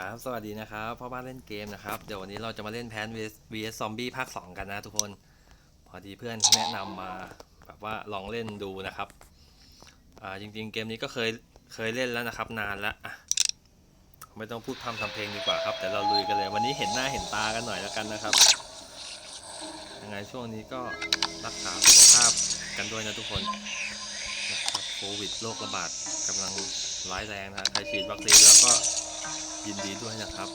ครับสวัสดีนะครับพ่อบ้านเล่นเกมนะครับ เดี๋ยววันนี้เราจะมาเล่นแพน vs vs ซอมบี้ภาค 2 กันนะทุกคน พอดีเพื่อนแนะนำมาแบบว่าลองเล่นดูนะครับ อ่าจริงๆเกมนี้ก็เคยเคยเล่นแล้วนะครับ นานแล้วอะไม่ต้องพูดพร่ำทำเพลงดีกว่าครับ แต่เราลุยกันเลย วันนี้เห็นหน้าเห็นตากันหน่อยแล้วกันนะครับ ยังไงช่วงนี้ก็รักษาสุขภาพกันด้วยนะทุกคนนะครับโควิดโรคระบาดกำลังร้ายแรงนะใครฉีดวัคซีนแล้วก็ ยินดีด้วยนะครับ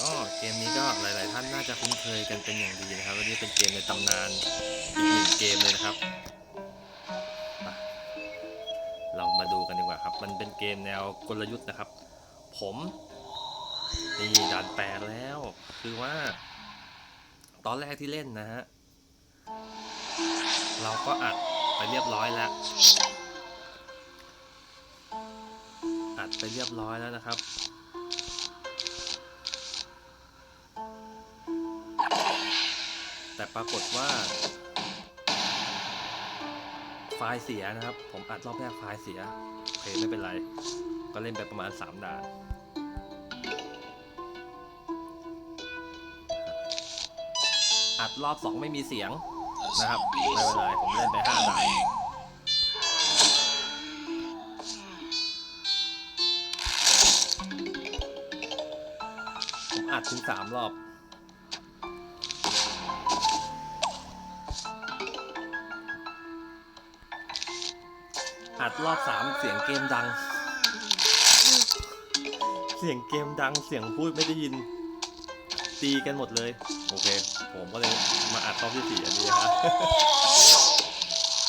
ก็เกมนี้ก็หลาย ๆ ท่านน่าจะคุ้นเคยกันเป็นอย่างดีนะครับวันนี้เป็นเกมในตำนานอีกหนึ่งเกมเลยนะครับ เรามาดูกันดีกว่าครับ มันเป็นเกมแนวกลยุทธ์นะครับ ผมนี่ด่านแปดแล้ว คือว่า ตอนแรกที่เล่นนะฮะ เราก็อัดไปเรียบร้อยแล้ว ไปเรียบร้อยแล้วนะครับ แต่ปรากฏว่า ไฟล์เสียนะครับ ผมอัดรอบแรกไฟล์เสียโอเคไม่เป็นไร ก็เล่นไปประมาณ 3ด่านอัดรอบ 2 ไม่มีเสียงนะครับไม่เป็นไรผมเล่นไป5ด่าน ดถึงสามรอบ อัดรอบสามเสียงเกมดัง เสียงเกมดังเสียงพูดไม่ได้ยิน ตีกันหมดเลย โอเค ผมก็เลยมาอัดรอบที่สี่อันนี้ฮะ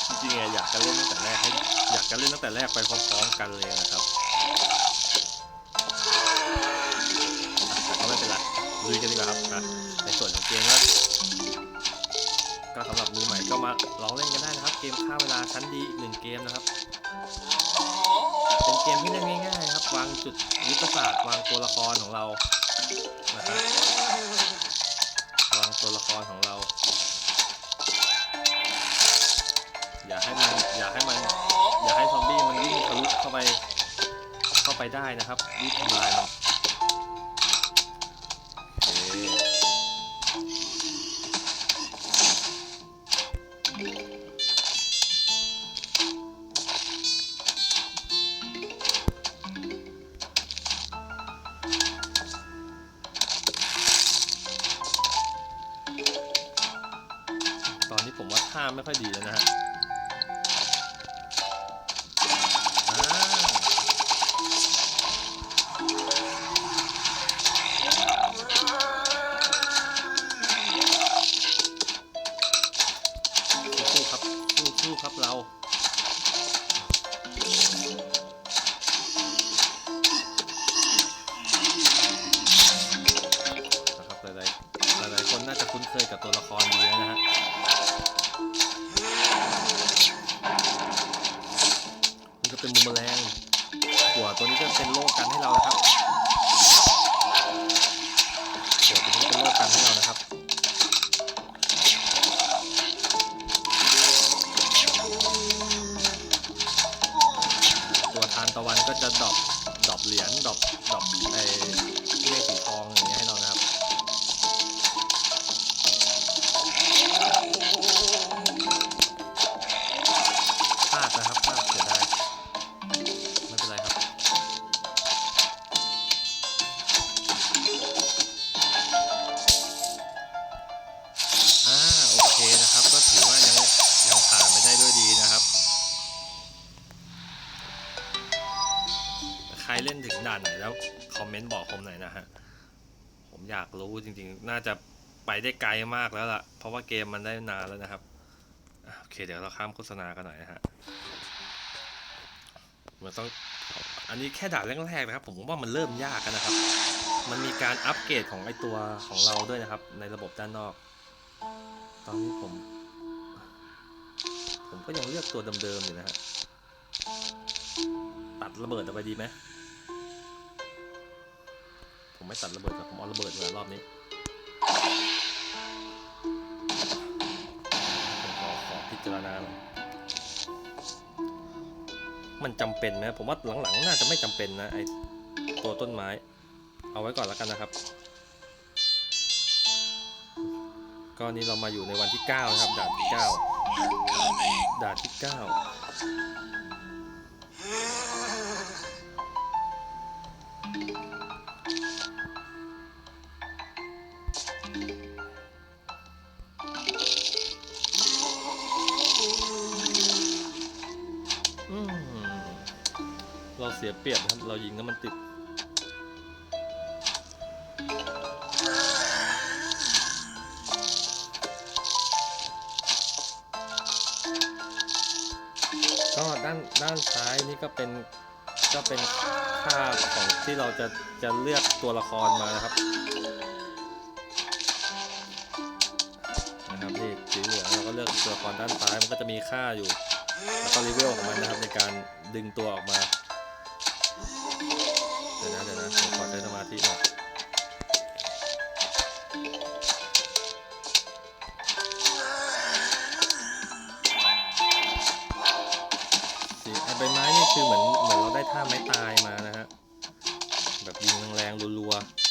จริงๆอะอยากจะเล่นตั้งแต่แรกให้อยากจะเล่นตั้งแต่แรกไปพร้อมๆกันเลยนะครับ ลุยกันดีกว่าครับนะในส่วนของเกมก็ก็สำหรับมือใหม่ก็มาลองเล่นกันได้นะครับ เกมฆ่าเวลาชั้นดีหนึ่งเกมนะครับ เป็นเกมที่เล่นง่ายๆครับวางจุดยุทธศาสตร์วางตัวละครของเรานะครับวางตัวละครของเรา อย่าให้มันอย่าให้มันอย่าให้ซอมบี้มันวิ่งทะลุเข้าไปเข้าไปได้นะครับวิ่งทำลายมัน ไม่ค่อยดีแล้วนะฮะ ก็เป็นมุมแมลงหัวตัวนี้ก็เป็นโล่กันให้เรานะครับหัวตัวนี้เป็นโล่กันให้เรานะครับตัวทานตะวันก็จะดรอปดรอปเหรียญดรอป เมนต์บอกผมหน่อยนะฮะ ผมอยากรู้จริงๆ น่าจะไปได้ไกลมากแล้วล่ะ เพราะว่าเกมมันได้นานแล้วนะครับ โอเค เดี๋ยวเราข้ามโฆษณากันหน่อยนะฮะมันต้อง อันนี้แค่ด่านแรกๆนะครับ ผมว่ามันเริ่มยากกันนะครับ มันมีการอัปเกรดของไอตัวของเราด้วยนะครับ ในระบบด้านนอก ตอนนี้ผม ผมก็ยังเลือกตัวเดิมๆอยู่นะฮะ ตัดระเบิดเอาไปดีไหม ผมไม่ตัดระเบิดครับผมเอาระเบิดมารอบนี้ผมขอขอพิจารณาหน่อยมันจำเป็นไหมผมว่าหลังๆ น่าจะไม่จำเป็นนะไอตัวต้นไม้ เอาไว้ก่อนแล้วกันนะครับก็นี้เรามาอยู่ในวันที่ 9 นะครับด่านที่ 9ด่านที่ 9 สียเปรียบนะครับ เรายิงแล้วมันติด ก็ด้านด้านซ้ายนี่ก็เป็นก็เป็นค่าของที่เราจะจะเลือกตัวละครมานะครับนะครับนี่สีเหลืองเราก็เลือกตัวละครด้านซ้ายมันก็จะมีค่าอยู่แล้วก็รีเวลของมันนะครับในการดึงตัวออกมา ดี๋ยวนะเดี๋ยวนะผมขอใช้สมาธิหน่อยสีไอใบไม้นี่คือเหมือนเหมือนเราได้ท่าไม้ตายมานะฮะ แบบยิงแรงๆรัวๆ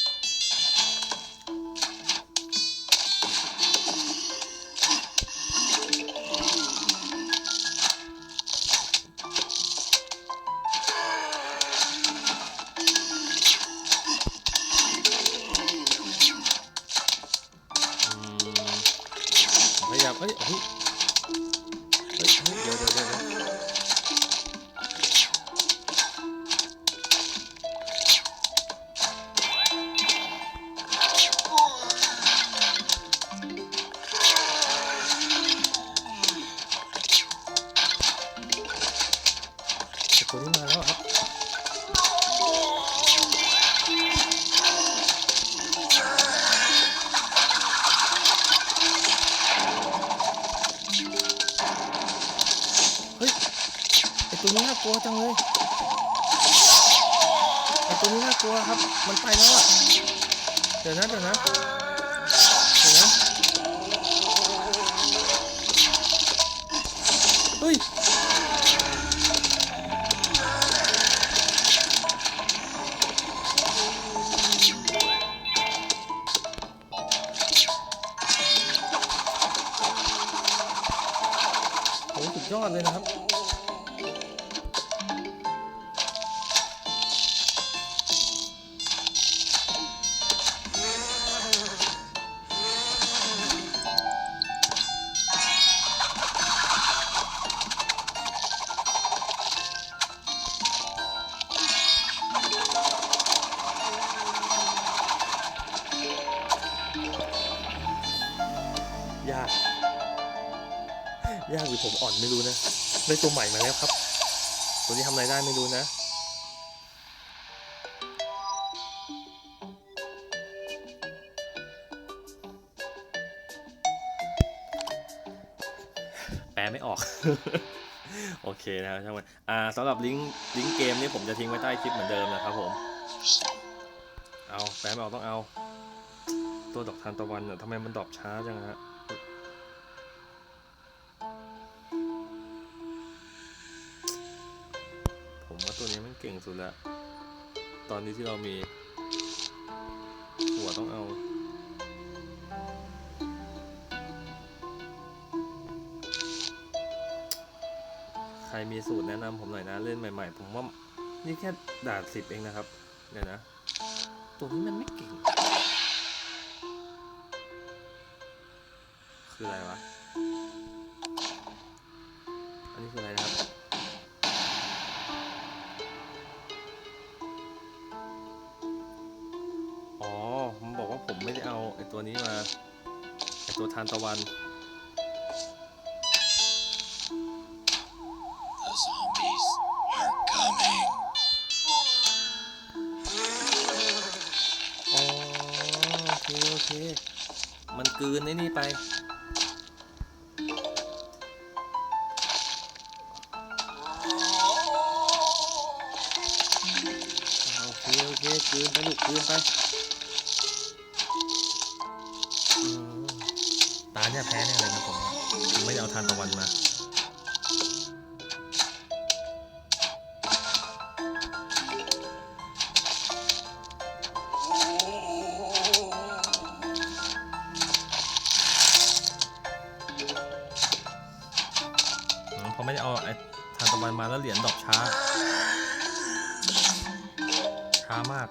ฮ้ยเฮ้ยเฮ้ยเดี๋ยวเดี๋ยวเดี๋ยวเดี๋ยวแนี้น่ากลัวจังเลยไอตัวนี้น่ากลัวครับ มันไปแล้วอะเดี๋ยวนะเดี๋ยวนะ ผมอ่อนไม่รู้นะได้ตัวใหม่มาแล้วครับ ตัวนี้ทำอะไรได้ไม่รู้นะแปลไม่ออก โอเคนะครับช่างมันอ่าสำหรับลิงก์ลิงก์เกมนี้ผมจะทิ้งไว้ใต้คลิปเหมือนเดิมนะครับผมเอาแปลไม่ออกต้องเอา ตัวดอกทานตะวันอะทำไมมันดอปช้าจังฮะ ว่าตัวนี้มันเก่งสุดล้วตอนนี้ที่เรามี หัวต้องเอา ใครมีสูตรแนะนำผมหน่อยนะ เล่นใหม่ ๆ ผมว่า นี่แค่ด่านสิบเองนะครับ เดี๋ยวนะ ตัวนี้มันไม่เก่ง คืออะไรวะ อันนี้คืออะไรนะครับ ตัวทานตะวัน The zombies are coming. อ๋อโอเคโอเค มันกลืนไอ้นี่ไป โอเค โอเคกลืนไปลูกกลืนไปาเนี่ยแพ้แน่เลยนะผมไม่เอาทานตะวันมาพอไม่ได้เอาไอ้ทานตะวันมาแล้วเหรียญดอกช้า ช้ามาก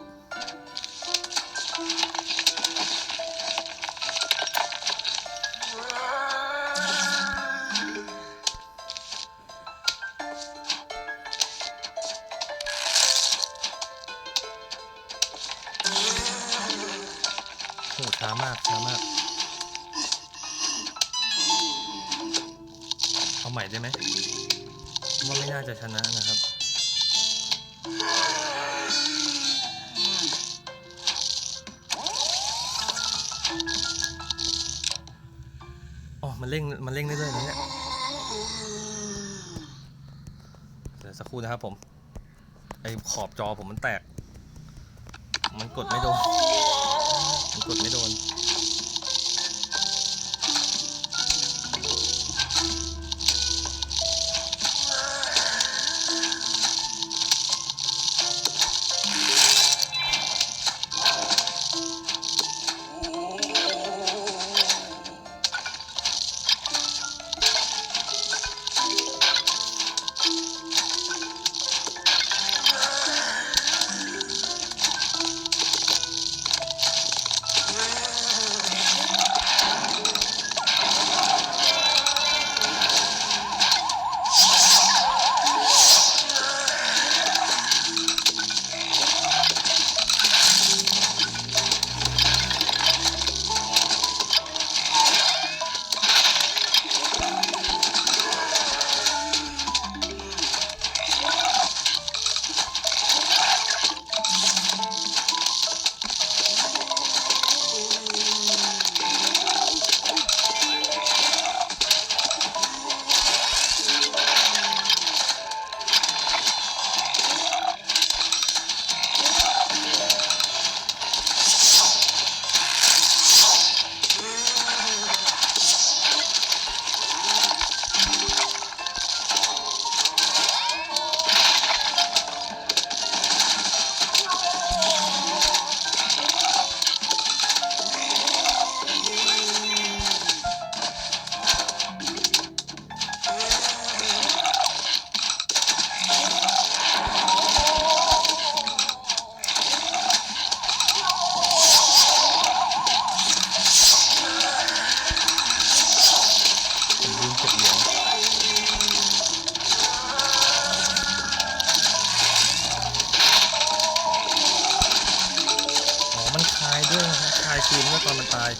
ช้ามากช้ามาก เอาใหม่ได้ไหมว่าไม่น่าจะชนะนะครับ อ๋อ มันเร่ง มันเร่งได้ด้วยนะเนี่ยเดี๋ยวสักครู่นะครับผม ไอ้ขอบจอผมมันแตก มันกดไม่โดน กดไม่โดน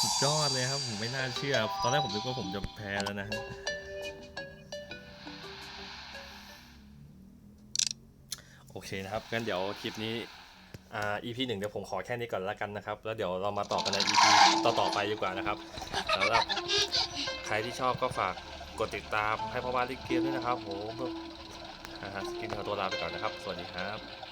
สุดยอดเลยครับ ผมไม่น่าเชื่อ ตอนแรกผมนึกว่าผมจะแพ้แล้วนะโอเคนะครับงั้นเดี๋ยวคลิปนี้อ่า EP หนึ่งเดี๋ยวผมขอแค่นี้ก่อนละกันนะครับ แล้วเดี๋ยวเรามาต่อกันใน EP ต่อๆไปดีกว่านะครับสำหรับใครที่ชอบก็ฝากกดติดตามให้พ่อบ้านลิเกมด้วยนะครับโหแบบอ่าสกินขอตัวลาไปก่อนนะครับ สวัสดีครับ